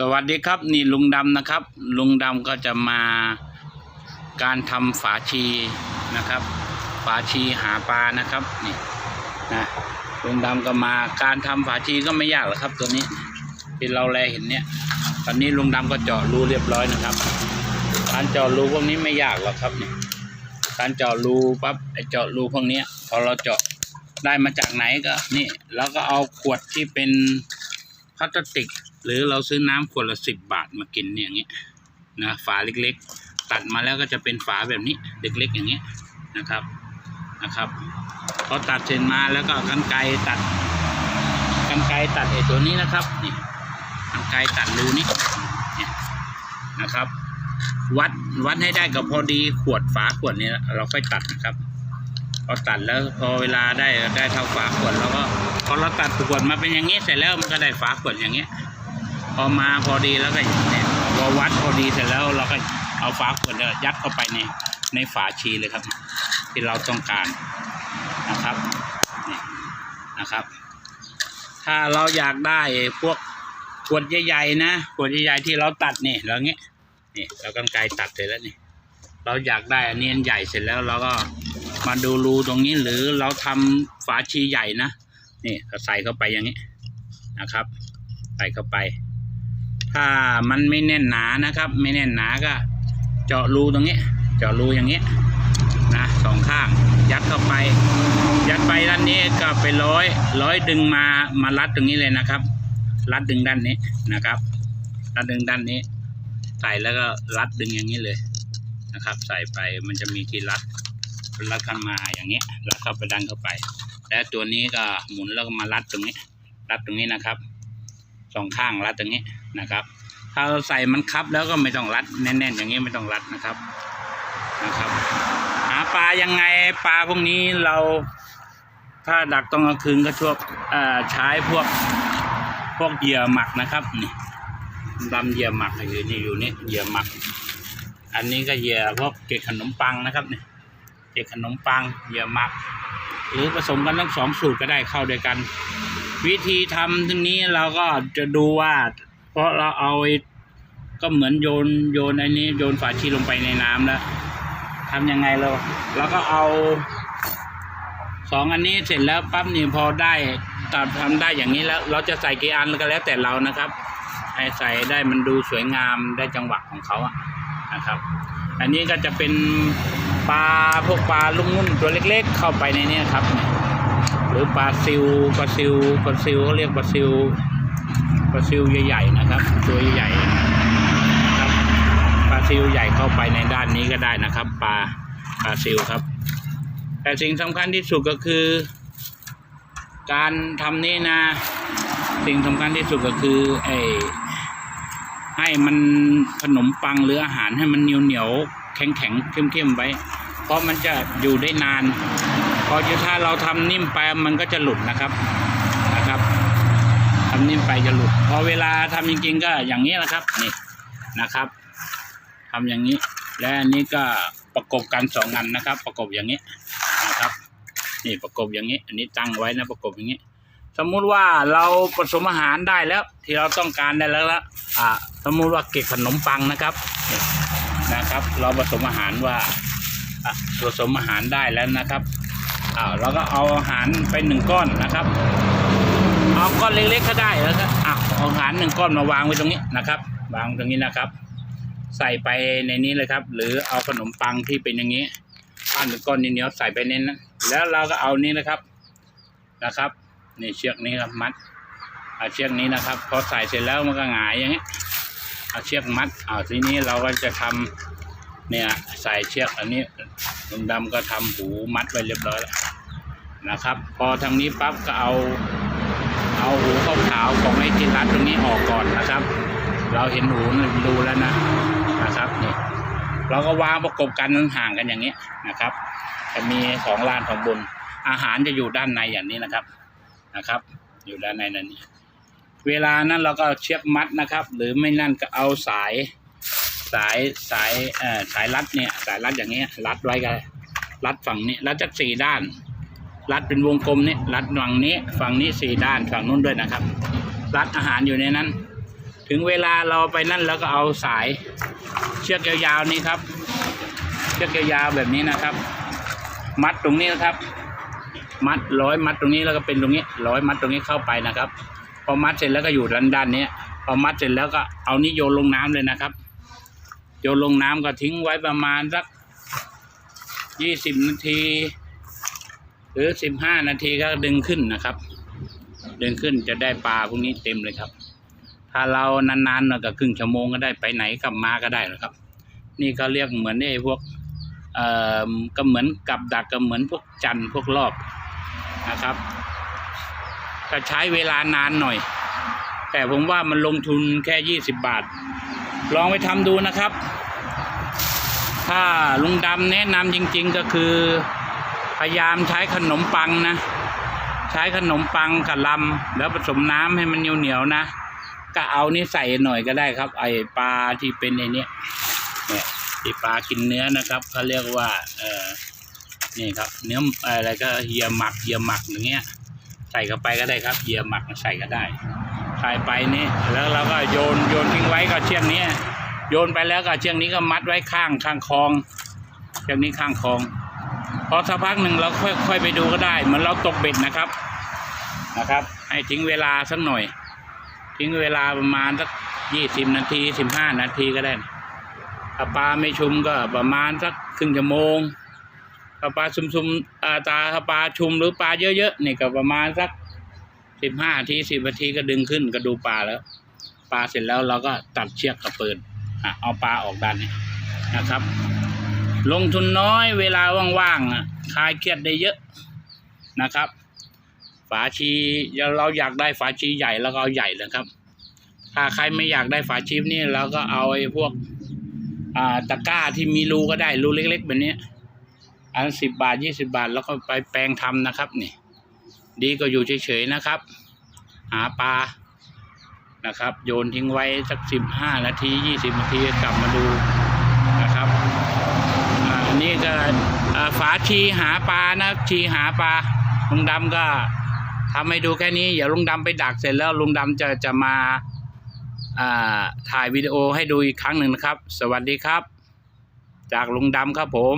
สวัสดีครับนี่ลุงดำนะครับ ลุงดำก็จะมาการทำฝาชีนะครับ ฝาชีหาปลานะครับนี่นะลุงดำก็มาการทำฝาชีก็ไม่ยากหรอกครับ ตัวนี้ที่เราแลเห็นเนี่ย ตอนนี้ลุงดำก็เจาะรูเรียบร้อยนะครับ การเจาะรูพวกนี้ไม่ยากหรอกครับนี่การเจาะรูปั๊บไอเจาะรูพวกนี้พอเราเจาะได้มาจากไหนก็นี่แล้วก็เอาขวดที่เป็นพลาสติก หรือเราซื้อน้ำขวดละสิบบาทมากินเนี่ยอย่างเงี้ยนะฝาเล็กๆ ตัดมาแล้วก็จะเป็นฝาแบบนี้เล็กๆ อย่างเงี้ยนะครับนะครับพอตัดเสร็จมาแล้วก็กันไกตัดกันไกตัดไอ้ตัวนี้นะครับนี่กันไกตัดรูนี้เนี่ยนะครับ วัดวัดให้ได้ก็พอดีขวดฝาขวดนี้เราค่อยตัดนะครับพอตัดแล้วพอเวลาได้ได้เท่าฝาขวดแล้วก็พอเราตัดขวดมาเป็นอย่างนี้เสร็จแล้วมันก็ได้ฝาขวดอย่างเงี้ย พอมาพอดีแล้วก็เนี่ยพอวัดพอดีเสร็จแล้วเราก็เอาฝาขวดยัดเข้าไปในในฝาชีเลยครับ ที่เราต้องการนะครับนี่นะครับ ถ้าเราอยากได้พวกขวดใหญ่ๆนะขวดใหญ่ๆที่เราตัดนี่แล้วเงี้ยนี่เรากำไกรตัดเสร็จแล้วนี่เราอยากได้อันนี้อันใหญ่เสร็จแล้วเราก็มาดูรูตรงนี้หรือเราทำฝาชีใหญ่นะนี่ใส่เข้าไปอย่างนี้นะครับ ใส่เข้าไป ถ้ามันไม่แน่นหนานะครับ ไม่แน่นหนาก็ เจาะรูตรงนี้เจาะรูอย่างนี้นะสองข้าง ยัดเข้าไป ยัดไปด้านนี้ก็ไปร้อยร้อยดึงมามารัดตรงนี้เลยนะครับ รัดดึงด้านนี้นะครับรัดดึงด้านนี้ ใส่แล้วก็รัดดึงอย่างนี้เลยนะครับ ใส่ไปมันจะมีที่รัดรัดเข้ามาอย่างนี้รัดเข้าไปดันเข้าไป และตัวนี้ก็หมุนแล้วก็มารัดตรงนี้ รัดตรงนี้นะครับสองข้างรัดตรงนี้ นะครับ ถ้าเราใส่มันคับแล้วก็ไม่ต้องรัดแน่นๆ อย่างนี้ไม่ต้องรัดนะครับนะครับ หาปลายังไงปลาพวกนี้เราถ้าดักตอนกลางคืนก็ชวบเอ่อใช้พวกพวกเหยื่อหมักนะครับนี่ดำเหยื่อหมักอยู่นี่อยู่นี่เหยื่อหมัก อันนี้ก็เหยื่อพวกเกล็ดขนมปังนะครับนี่เกล็ดขนมปังเหยื่อหมัก หรือผสมกันทั้งสองสูตรก็ได้เข้าด้วยกัน วิธีทำตรงนี้เราก็จะดูว่า เพราะเราเอาก็เหมือนโยนโยนไอ้นี้โยนฝาชีลงไปในน้ำแล้วทำยังไงเราเราก็เอาสองอันนี้เสร็จแล้วปั๊บนี่พอได้ตัดทำได้อย่างนี้แล้ว เราจะใส่กี่อันก็แล้วแต่เรานะครับให้ใส่ได้มันดูสวยงามได้จังหวะของเขาอะนะครับ อันนี้ก็จะเป็นปลาพวกปลาลุ่มนุ่นตัวเล็กๆ เข้าไปในนี้ครับ หรือปลาซิวปลาซิวปลาซิวเขาเรียกปลาซิว ปลาซิวใหญ่ๆนะครับ ตัวใหญ่ๆนะครับปลาซิวใหญ่เข้าไปในด้านนี้ก็ได้นะครับปลาปลาซิวครับ แต่สิ่งสำคัญที่สุดก็คือ การทำนี้นะ สิ่งสำคัญที่สุดก็คือไอ้ให้มันขนมปังหรืออาหารให้มันเหนียวเหนียวๆแข็งแข็งๆเข้มๆไว้ เพราะมันจะอยู่ได้นาน พอถ้าเราทำนิ่มไปมันก็จะหลุดนะครับ ทำนิ่มไปจะหลุด พอเวลาทำจริงๆก็อย่างนี้แหละครับนี่นะครับทำอย่างนี้ และอันนี้ก็ประกบกันสองอันนะครับ ประกบอย่างนี้นะครับ นี่ประกบอย่างนี้ อันนี้ตั้งไว้นะประกบอย่างนี้ สมมุติว่าเราผสมอาหารได้แล้ว ที่เราต้องการได้แล้วละอ่าสมมุติว่าเกล็ดขนมปังนะครับนะครับ เราผสมอาหารว่าผสมอาหารได้แล้วนะครับอ้าวเราก็เอาอาหารไปหนึ่งก้อนนะครับ เอาก้อนเล็กๆก็ได้แล้วก็อะเอาอาหารหนึ่งก้อนมาวางไว้ตรงนี้นะครับ วางตรงนี้นะครับ ใส่ไปในนี้เลยครับ หรือเอาขนมปังที่เป็นอย่างนี้ปั้นเป็นก้อนเหนียวๆใส่ไปในนั้นแล้วเราก็เอานี้นะครับนะครับนี่เชือกนี้ครับมัดเอาเชือกนี้นะครับพอใส่เสร็จแล้วมันก็หงายอย่างนี้เอาเชือกมัดเอาทีนี้เราก็จะทำเนี่ยใส่เชือกอันนี้ลุงดำก็ทำหูมัดไว้เรียบร้อยแล้วนะครับ พอทางนี้ปั๊บก็เอา เอาหูขาวๆของไอ้ทีรัดตรงนี้ออกก่อนนะครับ เราเห็นหูดูแล้วนะนะครับนี่เราก็วางประกบกันห่างกันอย่างนี้นะครับ จะมีสองลานของบน อาหารจะอยู่ด้านในอย่างนี้นะครับนะครับ อยู่ด้านในนั้นนี่เวลานั้นเราก็เอาเชือกมัดนะครับ หรือไม่นั่นก็เอาสายสายสายเอ่อสายรัดเนี่ยสายรัดอย่างเงี้ยรัดไว้กันรัดฝั่งนี้รัดจากสี่ด้าน รัดเป็นวงกลมนี่รัดฝั่งนี้ฝั่งนี้สี่ด้านฝั่งนู้นด้วยนะครับ รัดอาหารอยู่ในนั้น ถึงเวลาเราไปนั่นแล้วก็เอาสายเชือกยาวๆนี่ครับ เชือกยาวๆแบบนี้นะครับ มัดตรงนี้นะครับ มัดร้อยมัดตรงนี้แล้วก็เป็นตรงนี้ร้อยมัดตรงนี้เข้าไปนะครับ พอมัดเสร็จแล้วก็อยู่ด้านด้านนี้พอมัดเสร็จแล้วก็เอานี่โยนลงน้ำเลยนะครับ โยนลงน้ำก็ทิ้งไว้ประมาณสักยี่สิบนาที หรือสิบห้านาทีก็ดึงขึ้นนะครับ ดึงขึ้นจะได้ปลาพวกนี้เต็มเลยครับ ถ้าเรานานๆหน่อยก็ครึ่งชั่วโมงก็ได้ไปไหนกลับมาก็ได้นะครับ นี่ก็เรียกเหมือนไอ้พวกเอ่อก็เหมือนกับดักก็เหมือนพวกจันพวกรอบนะครับก็ใช้เวลานานหน่อย แต่ผมว่ามันลงทุนแค่ยี่สิบบาท ลองไปทำดูนะครับ ถ้าลุงดำแนะนำจริง ๆก็คือ พยายามใช้ขนมปังนะ ใช้ขนมปังกับลำแล้วผสมน้ำให้มันเหนียวๆนะก็เอานี่ใส่หน่อยก็ได้ครับ ไอปลาที่เป็นไอเนี้ยเนี่ยที่ปลากินเนื้อนะครับเขาเรียกว่าเออนี่ครับ เนื้ออะไรก็เฮียหมักเฮียหมักอย่างเงี้ย ใส่เข้าไปก็ได้ครับเฮียหมักใส่ก็ได้ใส่ไปนี่แล้วเราก็โยนโยนทิ้งไว้กับเชือกนี้โยนไปแล้วก็เชือกนี้ก็มัดไว้ข้างข้างคลองเชือกนี้ข้างคลอง พอสักพักหนึ่งเราค่อยค่อยไปดูก็ได้ เหมือนเราตกเบ็ดนะครับนะครับ ให้ทิ้งเวลาสักหน่อย ทิ้งเวลาประมาณสักยี่สิบนาทีสิบห้านาทีก็ได้ถ้าปลาไม่ชุมก็ประมาณสักครึ่งชั่วโมงถ้าปลาชุมชุมๆอ่าตาถ้าปลาชุมหรือปลาเยอะๆนี่ก็ประมาณสักสิบห้านาทีสิบนาทีก็ดึงขึ้นก็ดูปลาแล้ว ปลาเสร็จแล้วเราก็ตัดเชือกกับปืนอะเอาปลาออกด้านนี้นะครับ ลงทุนน้อยเวลาว่างๆอะคลายเครียดได้เยอะนะครับ ฝาชีเราอยากได้ฝาชีใหญ่แล้วก็เอาใหญ่นะครับ ถ้าใครไม่อยากได้ฝาชีนี่เราก็เอาไอ้พวกอ่าตะกร้าที่มีรูก็ได้รูเล็ก ๆ แบบนี้อันสิบบาทยี่สิบาท แล้วก็ไปแปลงทำนะครับ นี่ ดีก็อยู่เฉยๆนะครับ หาปลานะครับ โยนทิ้งไว้สักสิบห้านาทียี่สิบนาทีกลับมาดู นี้ก็อ่าฝาชีหาปลานะชีหาปลาลุงดำก็ทำให้ดูแค่นี้เดี๋ยวลุงดำไปดักเสร็จแล้วลุงดำจะจะมาอ่าถ่ายวิดีโอให้ดูอีกครั้งหนึ่งนะครับ สวัสดีครับ จากลุงดำครับผม